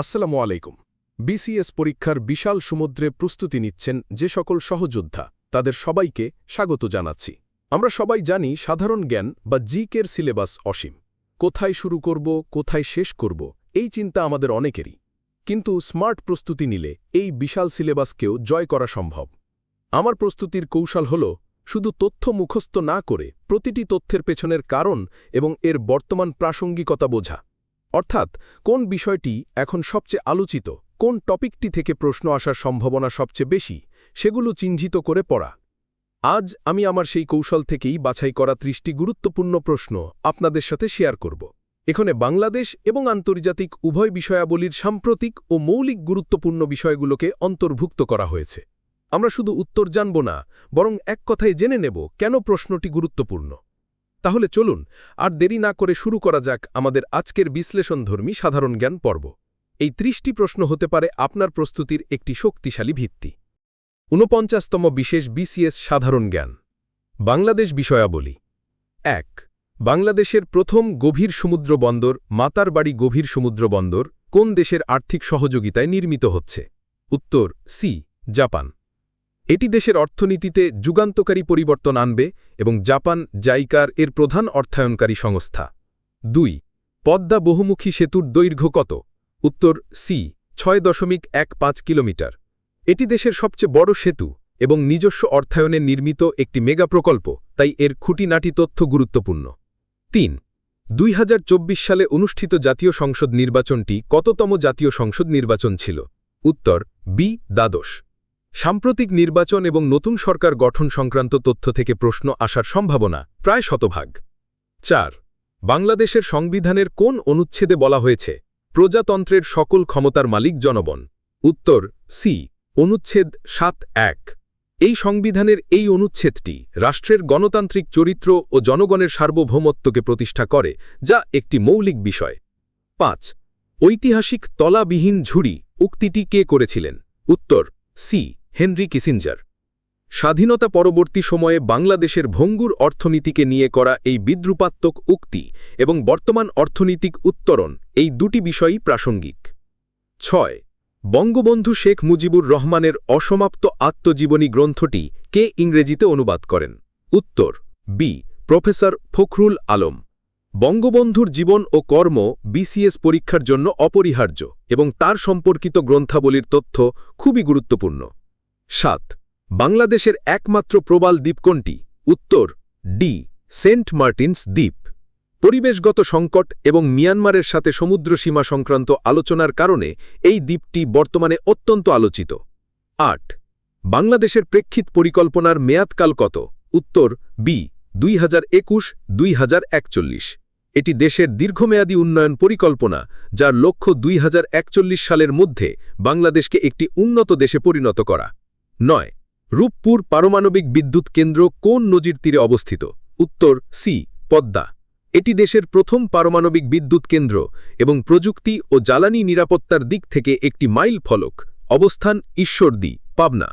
আসসালামু আলাইকুম। বিসিএস পরীক্ষার বিশাল সমুদ্রে প্রস্তুতি নিচ্ছেন যে সকল সহযোদ্ধা, তাদের সবাইকে স্বাগত জানাচ্ছি। আমরা সবাই জানি সাধারণ জ্ঞান বা জিকের সিলেবাস অসীম। কোথায় শুরু করব, কোথায় শেষ করব, এই চিন্তা আমাদের অনেকেরই। কিন্তু স্মার্ট প্রস্তুতি নিলে এই বিশাল সিলেবাসকেও জয় করা সম্ভব। আমার প্রস্তুতির কৌশল হল, শুধু তথ্য মুখস্থ না করে প্রতিটি তথ্যের পেছনের কারণ এবং এর বর্তমান প্রাসঙ্গিকতা বোঝা। অর্থাৎ, কোন বিষয়টি এখন সবচেয়ে আলোচিত, কোন টপিকটি থেকে প্রশ্ন আসার সম্ভাবনা সবচেয়ে বেশি, সেগুলো চিহ্নিত করে পড়া। আজ আমি আমার সেই কৌশল থেকেই বাছাই করা ত্রিশটি গুরুত্বপূর্ণ প্রশ্ন আপনাদের সাথে শেয়ার করব। এখানে বাংলাদেশ এবং আন্তর্জাতিক উভয় বিষয়াবলীর সাম্প্রতিক ও মৌলিক গুরুত্বপূর্ণ বিষয়গুলোকে অন্তর্ভুক্ত করা হয়েছে। আমরা শুধু উত্তর জানব না, বরং এক কথায় জেনে নেব কেন প্রশ্নটি গুরুত্বপূর্ণ। তাহলে চলুন, আর দেরি না করে শুরু করা যাক আমাদের আজকের বিশ্লেষণধর্মী সাধারণ জ্ঞান পর্ব। এই ত্রিশটি প্রশ্ন হতে পারে আপনার প্রস্তুতির একটি শক্তিশালী ভিত্তি। ঊনপঞ্চাশতম বিশেষ বিসিএস সাধারণ জ্ঞান। বাংলাদেশ বিষয়াবলী। এক, বাংলাদেশের প্রথম গভীর সমুদ্র বন্দর, মাতার বাড়ি গভীর সমুদ্র বন্দর, কোন দেশের আর্থিক সহযোগিতায় নির্মিত হচ্ছে? উত্তর, সি, জাপান। এটি দেশের অর্থনীতিতে যুগান্তকারী পরিবর্তন আনবে এবং জাপান জাইকার এর প্রধান অর্থায়নকারী সংস্থা। দুই, পদ্মা বহুমুখী সেতুর দৈর্ঘ্য কত? উত্তর, সি, ছয় দশমিক এক পাঁচ কিলোমিটার। এটি দেশের সবচেয়ে বড় সেতু এবং নিজস্ব অর্থায়নে নির্মিত একটি মেগা প্রকল্প, তাই এর খুঁটিনাটি তথ্য গুরুত্বপূর্ণ। তিন, দুই সালে অনুষ্ঠিত জাতীয় সংসদ নির্বাচনটি কততম জাতীয় সংসদ নির্বাচন ছিল? উত্তর, বি, দ্বাদশ। সাম্প্রতিক নির্বাচন এবং নতুন সরকার গঠন সংক্রান্ত তথ্য থেকে প্রশ্ন আসার সম্ভাবনা প্রায় শতভাগ। চার, বাংলাদেশের সংবিধানের কোন অনুচ্ছেদে বলা হয়েছে, প্রজাতন্ত্রের সকল ক্ষমতার মালিক জনগণ? উত্তর সি অনুচ্ছেদ সাত এক। এই সংবিধানের এই অনুচ্ছেদটি রাষ্ট্রের গণতান্ত্রিক চরিত্র ও জনগণের সার্বভৌমত্বকে প্রতিষ্ঠা করে, যা একটি মৌলিক বিষয়। পাঁচ, ঐতিহাসিক তলাবিহীন ঝুড়ি উক্তিটি কে করেছিলেন? উত্তর সি হেনরি কিসিঞ্জার। স্বাধীনতা পরবর্তী সময়ে বাংলাদেশের ভঙ্গুর অর্থনীতিকে নিয়ে করা এই বিদ্রুপাত্মক উক্তি এবং বর্তমান অর্থনৈতিক উত্তরণ এই দুটি বিষয়ই প্রাসঙ্গিক। ছয়, বঙ্গবন্ধু শেখ মুজিবুর রহমানের অসমাপ্ত আত্মজীবনী গ্রন্থটি কে ইংরেজিতে অনুবাদ করেন? উত্তর, বি, প্রফেসর ফখরুল আলম। বঙ্গবন্ধুর জীবন ও কর্ম বিসিএস পরীক্ষার জন্য অপরিহার্য এবং তার সম্পর্কিত গ্রন্থাবলীর তথ্য খুবই গুরুত্বপূর্ণ। সাত। বাংলাদেশের একমাত্র প্রবাল দ্বীপ কোনটি? উত্তর, ডি, সেন্ট মার্টিনস দ্বীপ। পরিবেশগত সংকট এবং মিয়ানমারের সাথে সমুদ্র সীমা সংক্রান্ত আলোচনার কারণে এই দ্বীপটি বর্তমানে অত্যন্ত আলোচিত। আট। বাংলাদেশের প্রেক্ষিত পরিকল্পনার মেয়াদকাল কত? উত্তর, বি, দুই হাজার একুশ, দুই হাজার একচল্লিশ। এটি দেশের দীর্ঘমেয়াদী উন্নয়ন পরিকল্পনা, যার লক্ষ্য দুই হাজার একচল্লিশ সালের মধ্যে বাংলাদেশকে একটি উন্নত দেশে পরিণত করা। নয়, রূপপুর পারমাণবিক বিদ্যুৎ কেন্দ্র কোন নজির তীরে অবস্থিত? উত্তর, সি, পদ্মা। এটি দেশের প্রথম পারমাণবিক বিদ্যুৎ কেন্দ্র এবং প্রযুক্তি ও জ্বালানি নিরাপত্তার দিক থেকে একটি মাইল ফলক। অবস্থান ঈশ্বরদী পাবনা।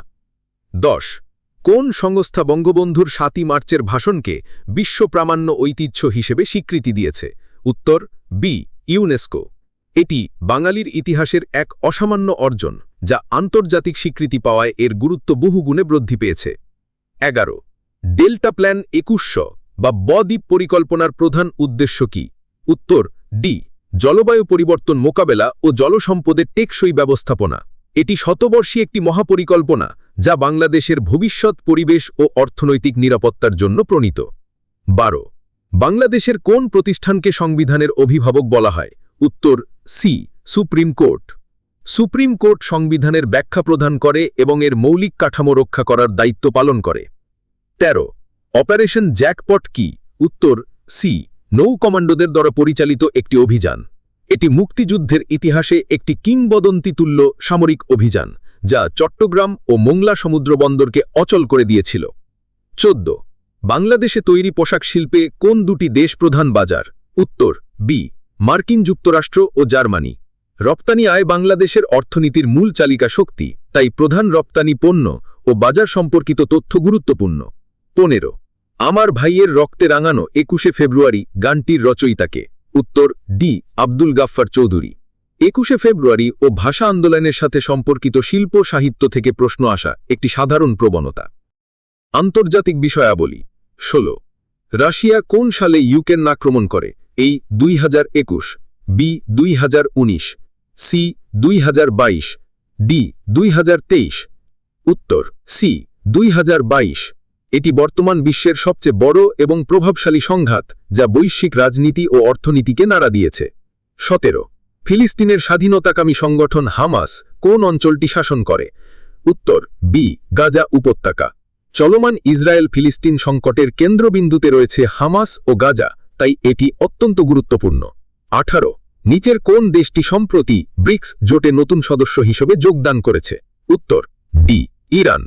দশ, কোন সংস্থা বঙ্গবন্ধুর সাতই মার্চের ভাষণকে বিশ্ব প্রামাণ্য ঐতিহ্য হিসেবে স্বীকৃতি দিয়েছে? উত্তর, বি, ইউনেস্কো। এটি বাঙালির ইতিহাসের এক অসামান্য অর্জন। যা আন্তর্জাতিক স্বীকৃতি পাওয়ায় এর গুরুত্ব বহুগুণে বৃদ্ধি পেয়েছে। এগারো। ডেল্টা প্ল্যান একুশশো বা বদ্বীপ পরিকল্পনার প্রধান উদ্দেশ্য কি? উত্তর, ডি। জলবায়ু পরিবর্তন মোকাবেলা ও জলসম্পদের টেকসই ব্যবস্থাপনা। এটি শতবর্ষী একটি মহাপরিকল্পনা যা বাংলাদেশের ভবিষ্যৎ পরিবেশ ও অর্থনৈতিক নিরাপত্তার জন্য প্রণীত। বারো। বাংলাদেশের কোন প্রতিষ্ঠানকে সংবিধানের অভিভাবক বলা হয়? উত্তর, C. Supreme court. Supreme court সংবিধানের ব্যাখ্যা প্রদান করে এবং এর মৌলিক কাঠামো রক্ষা করার দায়িত্ব পালন করে। ১৩ অপারেশন জ্যাকপট কি? উত্তর, সি, নৌ কমান্ডোদের দ্বারা পরিচালিত একটি অভিযান। এটি মুক্তিযুদ্ধের ইতিহাসে একটি কিংবদন্তিতুল্য সামরিক অভিযান, যা চট্টগ্রাম ও মোংলা সমুদ্র বন্দরকে অচল করে দিয়েছিল। চোদ্দ, বাংলাদেশে তৈরি পোশাক শিল্পে কোন দুটি দেশ প্রধান বাজার? উত্তর, বি, মার্কিন যুক্তরাষ্ট্র ও জার্মানি। রপ্তানি আয় বাংলাদেশের অর্থনীতির মূল চালিকা শক্তি, তাই প্রধান রপ্তানি পণ্য ও বাজার সম্পর্কিত তথ্য গুরুত্বপূর্ণ। পনেরো, আমার ভাইয়ের রক্তে রাঙানো একুশে ফেব্রুয়ারি গানটির রচয়িতাকে। উত্তর, ডি, আব্দুল গাফফার চৌধুরী। একুশে ফেব্রুয়ারি ও ভাষা আন্দোলনের সাথে সম্পর্কিত শিল্প সাহিত্য থেকে প্রশ্ন আসা একটি সাধারণ প্রবণতা। আন্তর্জাতিক বিষয়াবলী ১৬ রাশিয়া কোন সালে ইউক্রেন আক্রমণ করে? এই দুই হাজার একুশ, বি দুই হাজার উনিশ সি দুই হাজার বাইশ ডি দুই হাজার তেইশ, উত্তর সি দুই হাজার বাইশ। এটি বর্তমান বিশ্বের সবচেয়ে বড় এবং প্রভাবশালী সংঘাত, যা বৈশ্বিক রাজনীতি ও অর্থনীতিকে নাড়া দিয়েছে। সতেরো, ফিলিস্তিনের স্বাধীনতাকামী সংগঠন হামাস কোন অঞ্চলটি শাসন করে? উত্তর বি গাজা উপত্যকা। চলমান ইসরায়েল ফিলিস্তিন সংকটের কেন্দ্রবিন্দুতে রয়েছে হামাস ও গাজা, তাই এটি অত্যন্ত গুরুত্বপূর্ণ। আঠারো নিচের কোন দেশটি সম্প্রতি ব্রিক্স জোটে নতুন সদস্য হিসেবে যোগদান করেছে? উত্তর ডি ইরান।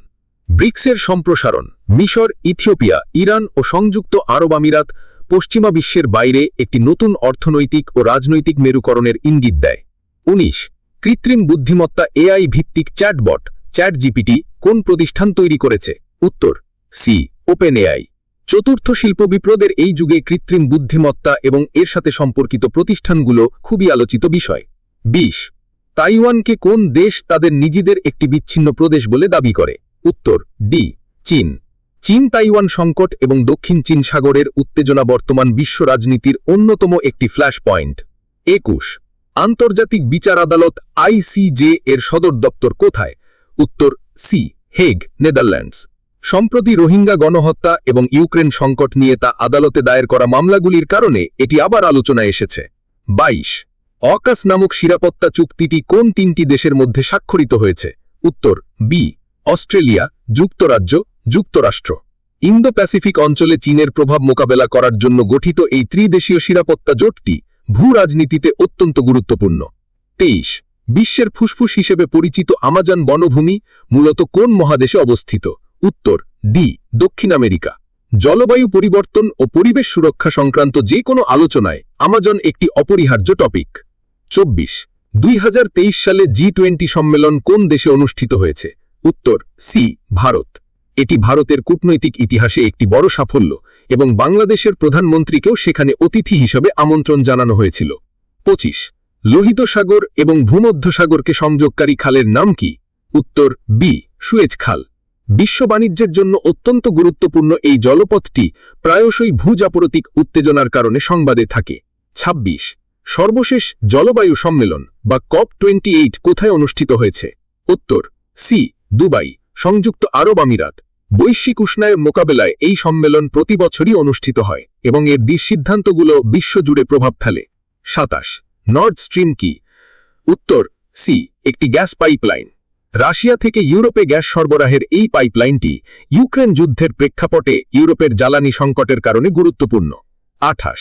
ব্রিক্সের সম্প্রসারণ, মিশর, ইথিওপিয়া, ইরান ও সংযুক্ত আরব আমিরাত পশ্চিমা বিশ্বের বাইরে একটি নতুন অর্থনৈতিক ও রাজনৈতিক মেরুকরণের ইঙ্গিত দেয়। ১৯ কৃত্রিম বুদ্ধিমত্তা এআই ভিত্তিক চ্যাটবট চ্যাট জিপিটি কোন প্রতিষ্ঠান তৈরি করেছে? উত্তর, সি ওপেন এআই চতুর্থ শিল্প বিপ্লবের এই যুগে কৃত্রিম বুদ্ধিমত্তা এবং এর সাথে সম্পর্কিত প্রতিষ্ঠানগুলো খুবই আলোচিত বিষয়। ২০ তাইওয়ানকে কোন দেশ তাদের নিজেদের একটি বিচ্ছিন্ন প্রদেশ বলে দাবি করে? উত্তর, ডি, চীন। চীন তাইওয়ান সংকট এবং দক্ষিণ চীন সাগরের উত্তেজনা বর্তমান বিশ্ব রাজনীতির অন্যতম একটি ফ্ল্যাশ পয়েন্ট একুশ, আন্তর্জাতিক বিচার আদালত আইসিজে এর সদর দপ্তর কোথায়? উত্তর, সি, হেগ, নেদারল্যান্ডস। সম্প্রতি রোহিঙ্গা গণহত্যা এবং ইউক্রেন সংকট নিয়ে তা আদালতে দায়ের করা মামলাগুলির কারণে এটি আবার আলোচনায় এসেছে। ২২ অকাস নামক নিরাপত্তা চুক্তিটি কোন তিনটি দেশের মধ্যে স্বাক্ষরিত হয়েছে? উত্তর, বি, অস্ট্রেলিয়া, যুক্তরাজ্য, যুক্তরাষ্ট্র। ইন্দো প্যাসিফিক অঞ্চলে চীনের প্রভাব মোকাবেলা করার জন্য গঠিত এই ত্রিদেশীয় নিরাপত্তা জোটটি ভূ রাজনীতিতে অত্যন্ত গুরুত্বপূর্ণ। তেইশ। বিশ্বের ফুসফুস হিসেবে পরিচিত আমাজন বনভূমি মূলত কোন মহাদেশে অবস্থিত? উত্তর ডি দক্ষিণ আমেরিকা। জলবায়ু পরিবর্তন ও পরিবেশ সুরক্ষা সংক্রান্ত যে কোনো আলোচনায় আমাজন একটি অপরিহার্য টপিক। চব্বিশ, দুই সালে জি টোয়েন্টি সম্মেলন কোন দেশে অনুষ্ঠিত হয়েছে? উত্তর সি ভারত। এটি ভারতের কূটনৈতিক ইতিহাসে একটি বড় সাফল্য এবং বাংলাদেশের প্রধানমন্ত্রীকেও সেখানে অতিথি হিসেবে আমন্ত্রণ জানানো হয়েছিল। পঁচিশ, লোহিত সাগর এবং ভূমধ্যসাগরকে সংযোগকারী খালের নাম কি? উত্তর বি সুয়েজ খাল। বিশ্ব বাণিজ্যের জন্য অত্যন্ত গুরুত্বপূর্ণ এই জলপথটি প্রায়শই ভূজাপরতিক উত্তেজনার কারণে সংবাদে থাকে। ২৬ সর্বশেষ জলবায়ু সম্মেলন বা কপ টোয়েন্টি এইট কোথায় অনুষ্ঠিত হয়েছে? উত্তর, সি, দুবাই, সংযুক্ত আরব আমিরাত। বৈশ্বিক উষ্ণায়ন মোকাবেলায় এই সম্মেলন প্রতি বছরই অনুষ্ঠিত হয় এবং এর সিদ্ধান্তগুলো বিশ্বজুড়ে প্রভাব ফেলে। সাতাশ নর্থ স্ট্রিম কি? উত্তর, সি, একটি গ্যাস পাইপলাইন। রাশিয়া থেকে ইউরোপে গ্যাস সরবরাহের এই পাইপলাইনটি ইউক্রেন যুদ্ধের প্রেক্ষাপটে ইউরোপের জ্বালানি সংকটের কারণে গুরুত্বপূর্ণ। আঠাশ।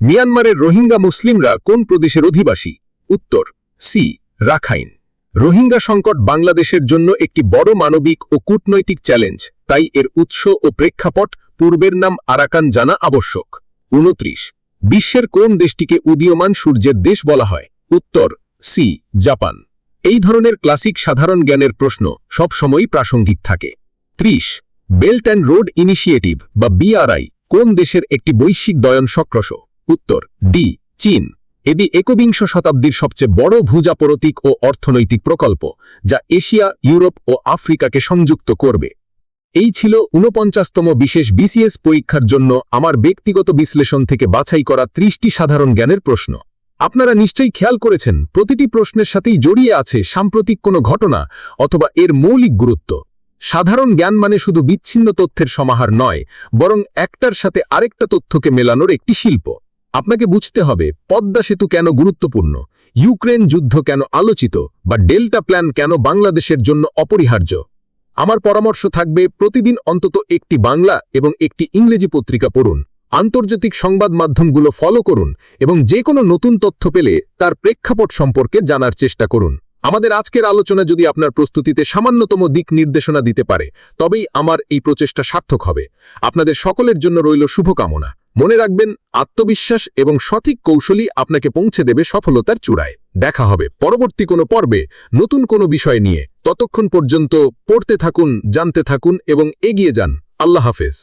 মিয়ানমারের রোহিঙ্গা মুসলিমরা কোন প্রদেশের অধিবাসী? উত্তর, সি, রাখাইন। রোহিঙ্গা সংকট বাংলাদেশের জন্য একটি বড় মানবিক ও কূটনৈতিক চ্যালেঞ্জ, তাই এর উৎস ও প্রেক্ষাপট পূর্বের নাম আরাকান জানা আবশ্যক। উনত্রিশ। বিশ্বের কোন দেশটিকে উদীয়মান সূর্যের দেশ বলা হয়? উত্তর, সি, জাপান। এই ধরনের ক্লাসিক সাধারণ জ্ঞানের প্রশ্ন সবসময়ই প্রাসঙ্গিক থাকে। ত্রিশ, বেল্ট অ্যান্ড রোড ইনিশিয়েটিভ বা বিআরআই কোন দেশের একটি বৈশ্বিক দয়ন সক্রস উত্তর, ডি, চীন। এটি একবিংশ শতাব্দীর সবচেয়ে বড় ভূজাপরতিক ও অর্থনৈতিক প্রকল্প, যা এশিয়া, ইউরোপ ও আফ্রিকাকে সংযুক্ত করবে। এই ছিল ঊনপঞ্চাশতম বিশেষ বিসিএস পরীক্ষার জন্য আমার ব্যক্তিগত বিশ্লেষণ থেকে বাছাই করা ত্রিশটি সাধারণ জ্ঞানের প্রশ্ন। আপনারা নিশ্চয়ই খেয়াল করেছেন, প্রতিটি প্রশ্নের সাথেই জড়িয়ে আছে সাম্প্রতিক কোনো ঘটনা অথবা এর মৌলিক গুরুত্ব। সাধারণ জ্ঞান মানে শুধু বিচ্ছিন্ন তথ্যের সমাহার নয়, বরং একটার সাথে আরেকটা তথ্যকে মেলানোর একটি শিল্প। আপনাকে বুঝতে হবে, পদ্মা সেতু কেন গুরুত্বপূর্ণ, ইউক্রেন যুদ্ধ কেন আলোচিত, বা ডেল্টা প্ল্যান কেন বাংলাদেশের জন্য অপরিহার্য। আমার পরামর্শ থাকবে, প্রতিদিন অন্তত একটি বাংলা এবং একটি ইংরেজি পত্রিকা পড়ুন। আন্তর্জাতিক সংবাদ মাধ্যমগুলো ফলো করুন এবং যে কোনো নতুন তথ্য পেলে তার প্রেক্ষাপট সম্পর্কে জানার চেষ্টা করুন। আমাদের আজকের আলোচনা যদি আপনার প্রস্তুতিতে সামান্যতম দিক নির্দেশনা দিতে পারে, তবেই আমার এই প্রচেষ্টা সার্থক হবে। আপনাদের সকলের জন্য রইল শুভকামনা। মনে রাখবেন, আত্মবিশ্বাস এবং সঠিক কৌশলই আপনাকে পৌঁছে দেবে সফলতার চূড়ায়। দেখা হবে পরবর্তী কোনো পর্বে নতুন কোনো বিষয় নিয়ে। ততক্ষণ পর্যন্ত পড়তে থাকুন, জানতে থাকুন এবং এগিয়ে যান। আল্লাহ হাফেজ।